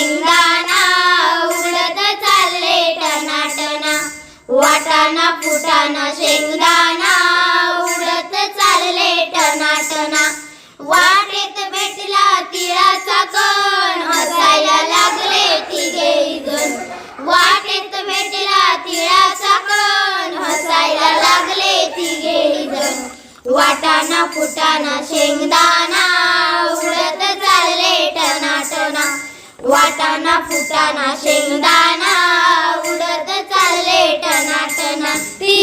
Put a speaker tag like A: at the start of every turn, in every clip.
A: शेंगदाणा उडत चालले टनाटना. वाटाणा फुटाणा शेंगदाणा उडत चालले टनाटना. वाटेत भेटला तिळाचा कण हसायला लागले तिघे जण वाटेत भेटला तिळाचा कण हसायला लागले तिघे जण वाटाणा फुटाणा शेंगदाणा वाटाणा फुटाणा शेंगदाणा उडत चालले टनाटना. ती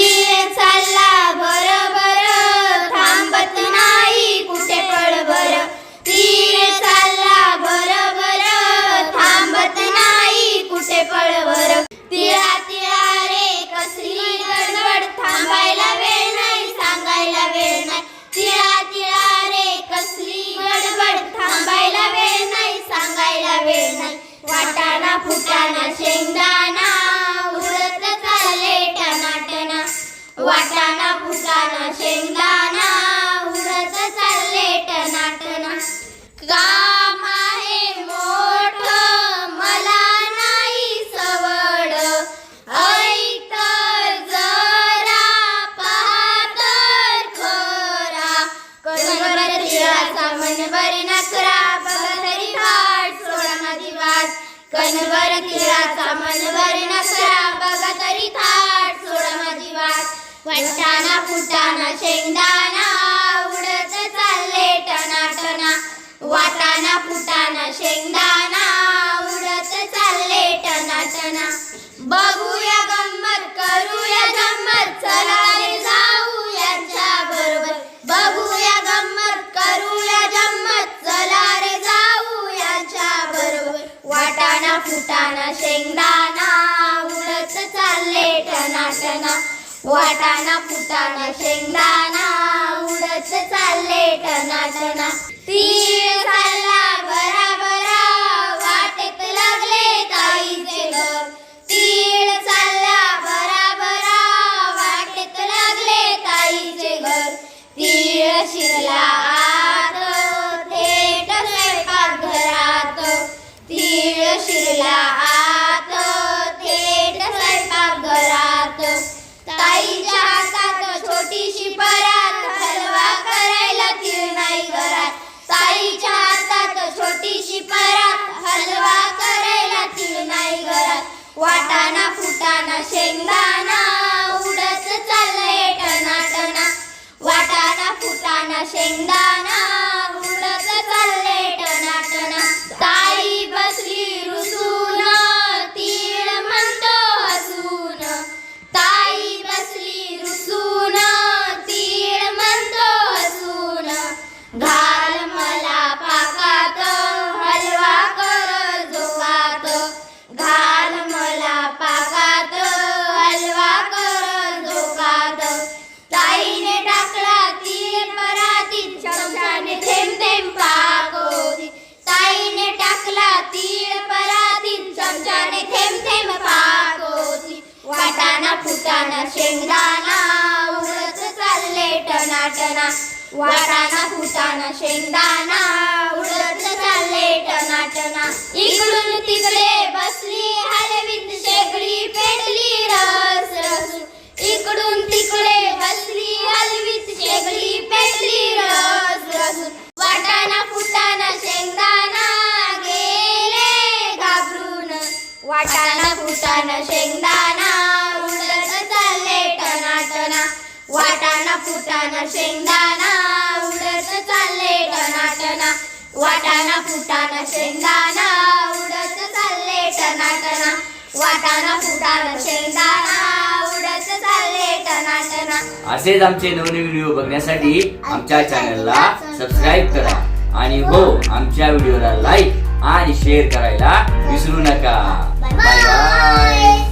A: वाट फुटाना शेंगदाणा उडत चालले टनाटना. वाटाणा फुटाणा शेंगदाणा उडत चालले टनाटना. बघूया गंमत करूया गंमत चला रे जाऊ यांच्या बरोबर. बघूया गंमत करूया गंमत चला रे जाऊ यांच्या बरोबर. वाटाणा फुटाणा शेंगदाणा उडत चालले टनाटना. वाटाणा फुटाणा शेंगदाणा उडत चालले टनाटना. तीळ चालला बरा बरा वाटेत लागले ताईचे घर तीळ चालला बरा बरा वाटेत लागले ताईचे घर. तीळ शिरला आत थेट स्वयंपाक घरात तीळ शिर वाटाणा फुटाणा शेंगदाणा उडत चाललंय टनाटना. वाटाणा फुटाणा शेंगदाणा वाटाणा शेंगदाणा उडत चालले टनाटना. वाटाणा फुटाना शेंगदाणा उडत चालले टनाटना. इकडून तिकडे बसली हलवीत शेगडी पेटली रस रसून. इकडून तिकडे बसली हलवीत शेगडी पेटली रस रसून. वाटाणा फुटाना शेंगदाणा गेले घाबरून. वाटाणा फुटाना शेंगदाणा वाटाणा फुटाना शेंगदाणा. उडत चालले टनाटना वाटाणा फुटाना शेंगदाणा. उडत चालले टनाटना वाटाणा फुटाना शेंगदाणा. उडत चालले टनाटना
B: असेच आमचे नवनवीन व्हिडिओ बघण्यासाठी आमच्या चॅनलला सबस्क्राईब करा. आणि हो आमच्या व्हिडिओला लाईक आणि शेअर करायला विसरू नका. Bye bye